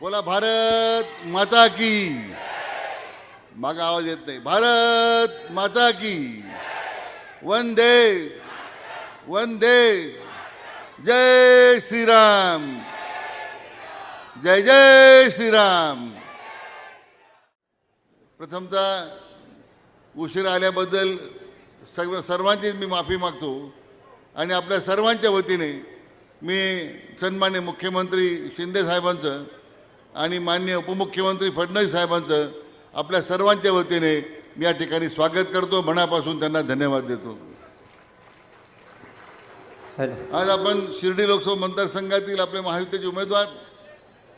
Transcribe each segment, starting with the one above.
बोला भारत माता की. मागा आवाज येत नाही. भारत माता की. वंदे वंदे. जय श्रीराम. जय जय श्रीराम. प्रथमतः उशीर आल्याबद्दल सगळं सर्वांची मी माफी मागतो आणि आपल्या सर्वांच्या वतीने मी सन्मान्य मुख्यमंत्री शिंदे साहेबांचं आणि मान्य उपमुख्यमंत्री फडणवीस साहेबांचं आपल्या सर्वांच्या वतीने मी या ठिकाणी स्वागत करतो. मनापासून त्यांना धन्यवाद देतो. आज आपण शिर्डी लोकसभा मतदारसंघातील आपले महायुतीचे उमेदवार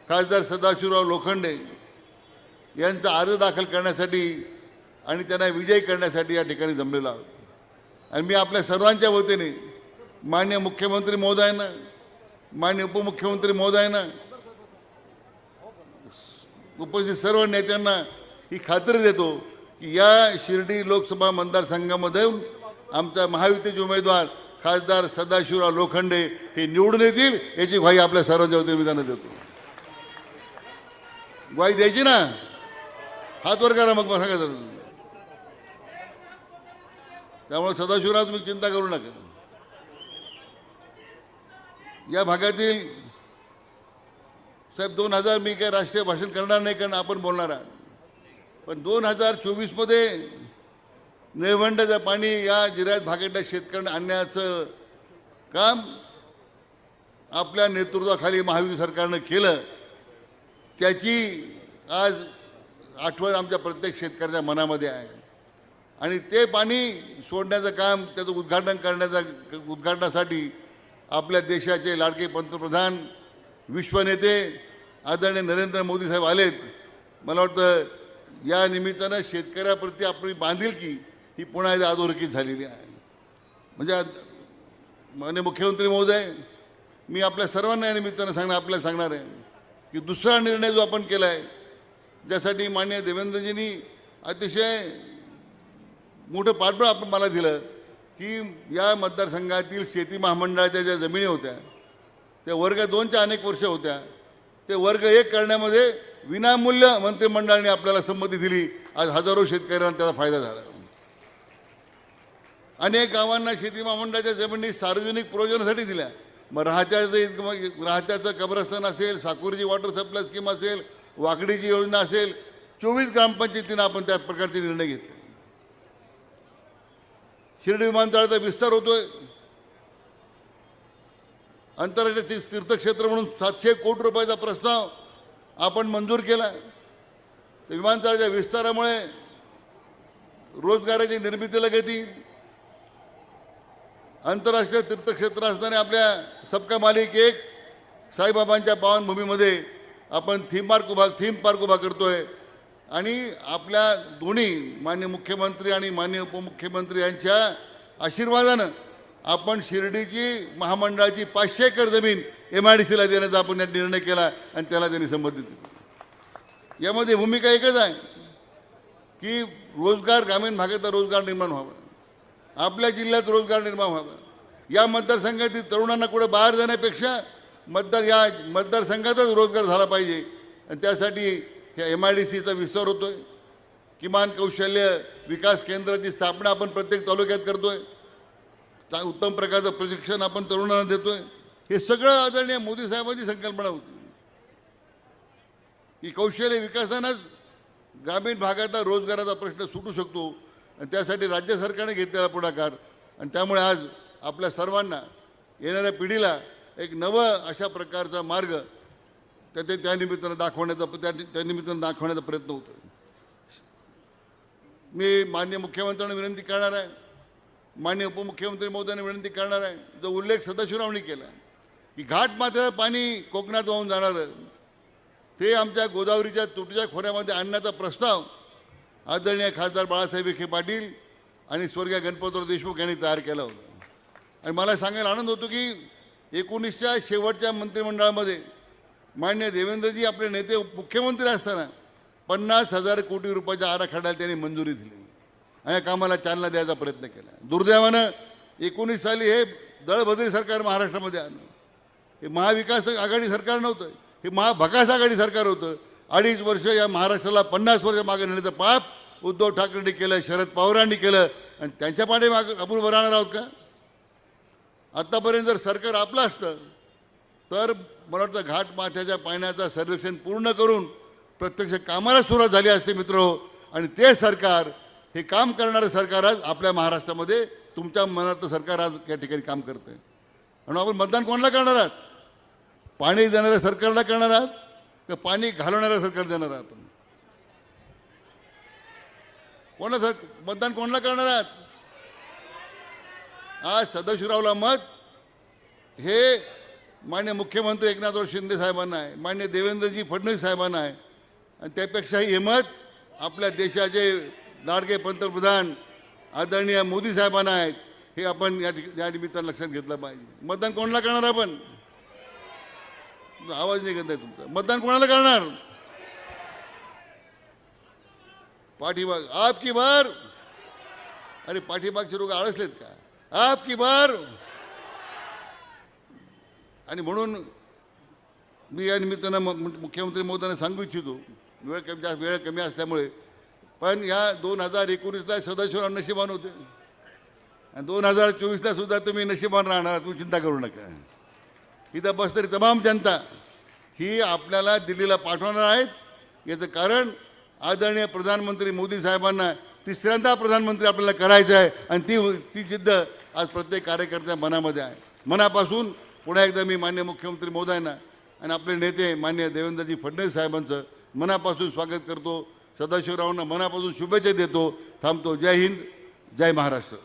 खासदार सदाशिवराव लोखंडे यांचा अर्ज दाखल करण्यासाठी आणि त्यांना विजयी करण्यासाठी या ठिकाणी जमलेलो आहोत. आणि मी आपल्या सर्वांच्या वतीने मान्य मुख्यमंत्री महोदयांना मान्य उपमुख्यमंत्री महोदयांना उपस्थित सर्व नेत्यांना ही खात्री देतो की या शिर्डी लोकसभा मतदारसंघामध्ये आमचा महायुतीचे उमेदवार खासदार सदाशिवराव लोखंडे हे निवडून येतील याची ग्वाही आपल्या सर्वांच्या वतीने त्यांना देतो. ग्वाही द्यायची ना? हात वर करा मग सांगा जरा. त्यामुळे सदाशिवराव तुम्ही चिंता करू नका. या भागातील साहेब दोन हजार मी काय राष्ट्रीय भाषण करणार नाही कारण आपण बोलणार आहात. पण दोन हजार चोवीसमध्ये निळवंडाचं पाणी या जिल्ह्यात भागातल्या शेतकऱ्यांना आणण्याचं काम आपल्या नेतृत्वाखाली महावीर सरकारनं केलं त्याची आज आठवण आमच्या प्रत्येक शेतकऱ्याच्या मनामध्ये आहे. आणि ते पाणी सोडण्याचं काम त्याचं उद्घाटन करण्याचा उद्घाटनासाठी आपल्या देशाचे लाडके पंतप्रधान विश्वनेते आदरणीय नरेंद्र मोदी साहेब आलेत मला वाटतं या निमित्तानं शेतकऱ्याप्रती आपली बांधिलकी ही पुन्हा एकदा अधोरेखित झालेली आहे. म्हणजे माननीय मुख्यमंत्री महोदय मी आपल्या सर्वांना या निमित्तानं सांगणार आपल्याला सांगणार आहे की दुसरा निर्णय जो आपण केला आहे ज्यासाठी मान्य देवेंद्रजींनी अतिशय मोठं पाठबळ आपण मला दिलं की या मतदारसंघातील शेती महामंडळाच्या ज्या जमिनी होत्या त्या वर्ग दोनच्या अनेक वर्ष होत्या ते वर्ग एक करण्यामध्ये विनामूल्य मंत्रिमंडळाने आपल्याला संमती दिली. आज हजारो शेतकऱ्यांना त्याचा फायदा झाला. अनेक गावांना शेती महामंडळाच्या जमिनी सार्वजनिक प्रयोजनासाठी दिल्या. मग राहत्याचं राहत्याचं कब्रस्थान असेल साकुरीची वॉटर सप्लाय स्कीम असेल वाकडीची योजना असेल चोवीस ग्रामपंचायतीनं आपण त्या प्रकारचे निर्णय घेतले. शिर्डी विमानतळाचा विस्तार होतोय. आंतरराष्ट्रीय तीर्थक्षेत्र म्हणून सातशे कोटी रुपयाचा प्रस्ताव आपण मंजूर केला. तर विमानतळाच्या विस्तारामुळे रोजगाराची निर्मितीला गती आंतरराष्ट्रीय तीर्थक्षेत्र असणाऱ्या आपल्या सबका मालिक एक साईबाबांच्या पावनभूमीमध्ये आपण थीम पार्क उभा थीम पार्क उभा करतो आहे आणि आपल्या दोन्ही मान्य मुख्यमंत्री आणि मान्य उपमुख्यमंत्री यांच्या आशीर्वादानं आपण शिर्डीची महामंडळाची पाचशे एकर जमीन एम आय डी सीला देण्याचा आपण त्यात निर्णय केला आणि त्याला त्यांनी संबंधित दिली. यामध्ये भूमिका एकच आहे की रोजगार ग्रामीण भागाचा रोजगार निर्माण व्हावा. आपल्या जिल्ह्यात रोजगार निर्माण व्हावा. या मतदारसंघातील तरुणांना कुठे बाहेर जाण्यापेक्षा मतदार या मतदारसंघातच रोजगार झाला पाहिजे. आणि त्यासाठी ह्या एम आय डी सीचा विस्तार होतो आहे किमान कौशल्य विकास केंद्राची स्थापना आपण प्रत्येक तालुक्यात करतो आहे चा- उत्तम प्रकारचं प्रशिक्षण आपण तरुणांना देतोय. हे सगळं आदरणीय मोदी साहेबांची संकल्पना होती. की कौशल्य विकासानंच ग्रामीण भागातला रोजगाराचा प्रश्न सुटू शकतो आणि त्यासाठी राज्य सरकारने घेतलेला पुढाकार. आणि त्यामुळे आज आपल्या सर्वांना येणाऱ्या पिढीला एक नवं अशा प्रकारचा मार्ग त्या ते त्या दाखवण्याचा त्या त्यानिमित्तानं दाखवण्याचा प्रयत्न होतो मी मान्य मुख्यमंत्र्यांना विनंती करणार आहे. मान्य उपमुख्यमंत्री महोदयांना विनंती करणार आहे. जो उल्लेख सदाशिवरावनी केला की घाट माथ्याचं पाणी कोकणात वाहून जाणारं ते आमच्या गोदावरीच्या तुटीच्या खोऱ्यामध्ये आणण्याचा प्रस्ताव आदरणीय खासदार बाळासाहेब विखे पाटील आणि स्वर्गीय गणपतराव देशमुख यांनी तयार केला होता. आणि मला सांगायला आनंद होतो की एकोणीसच्या शेवटच्या मंत्रिमंडळामध्ये मान्य देवेंद्रजी आपले नेते मुख्यमंत्री असताना पन्नास हजार कोटी रुपयाच्या आराखड्याला त्यांनी मंजुरी दिली. आणि या कामाला चालना द्यायचा प्रयत्न केला. दुर्दैवानं एकोणीस साली हे दळभद्री सरकार महाराष्ट्रामध्ये आलं हे महाविकास आघाडी सरकार नव्हतं. हे महाभकास आघाडी सरकार होतं. अडीच वर्ष या महाराष्ट्राला पन्नास वर्ष मागे नेण्याचं पाप उद्धव ठाकरेंनी केलं शरद पवारांनी केलं. आणि त्यांच्या पाठी माग आपण उभं राहणार आहोत का? आत्तापर्यंत जर सरकार आपलं असतं तर मला वाटतं घाट माथ्याच्या पाण्याचं सर्वेक्षण पूर्ण करून प्रत्यक्ष कामाला सुरुवात झाली असते मित्र. आणि ते सरकार हे काम करणारं सरकार आज आपल्या महाराष्ट्रामध्ये तुमच्या मनातलं सरकार आज या ठिकाणी काम करतं म्हणून आपण मतदान कोणाला करणार आहात? पाणी देणाऱ्या सरकारला करणार आहात? का पाणी घालवणाऱ्या सरकार देणार आहात आपण कोणा सर मतदान कोणाला करणार आहात? आज सदाशिवरावला मत हे मान्य मुख्यमंत्री एकनाथराव शिंदे साहेबांना आहे मान्य देवेंद्रजी फडणवीस साहेबांना आहे. आणि त्यापेक्षाही हे मत आपल्या देशाचे लाडके पंतप्रधान आदरणीय मोदी साहेबांना आहेत हे आपण या या निमित्तानं लक्षात घेतलं पाहिजे. मतदान कोणाला करणार आपण? आवाज नाही घेत आहे तुमचा. मतदान कोणाला करणार? पाठीमाग आप की बार? अरे पाठीमागचे लोक आळसलेत का? आप की बार? आणि म्हणून मी या निमित्तानं मुख्यमंत्री महोदयांना सांगू इच्छितो वेळ कमी जास्त वेळ कमी असल्यामुळे पण या दोन हजार एकोणीसला सदाशिवराव नशिबान होते. आणि दोन हजार चोवीसला सुद्धा तुम्ही नशिबान राहणार तुम्ही चिंता करू नका. इथं बसणारी तमाम जनता ही आपल्याला दिल्लीला पाठवणार आहेत. याचं कारण आदरणीय प्रधानमंत्री मोदी साहेबांना तिसऱ्यांदा प्रधानमंत्री आपल्याला करायचं आहे आणि ती ती जिद्द आज प्रत्येक कार्यकर्त्या मनामध्ये आहे. मनापासून पुन्हा एकदा मी मान्य मुख्यमंत्री मोदयांना आणि आपले नेते मान्य देवेंद्रजी फडणवीस साहेबांचं मनापासून स्वागत करतो. सदाशिवरावांना मनापासून शुभेच्छा देतो. थांबतो. जय हिंद जय महाराष्ट्र.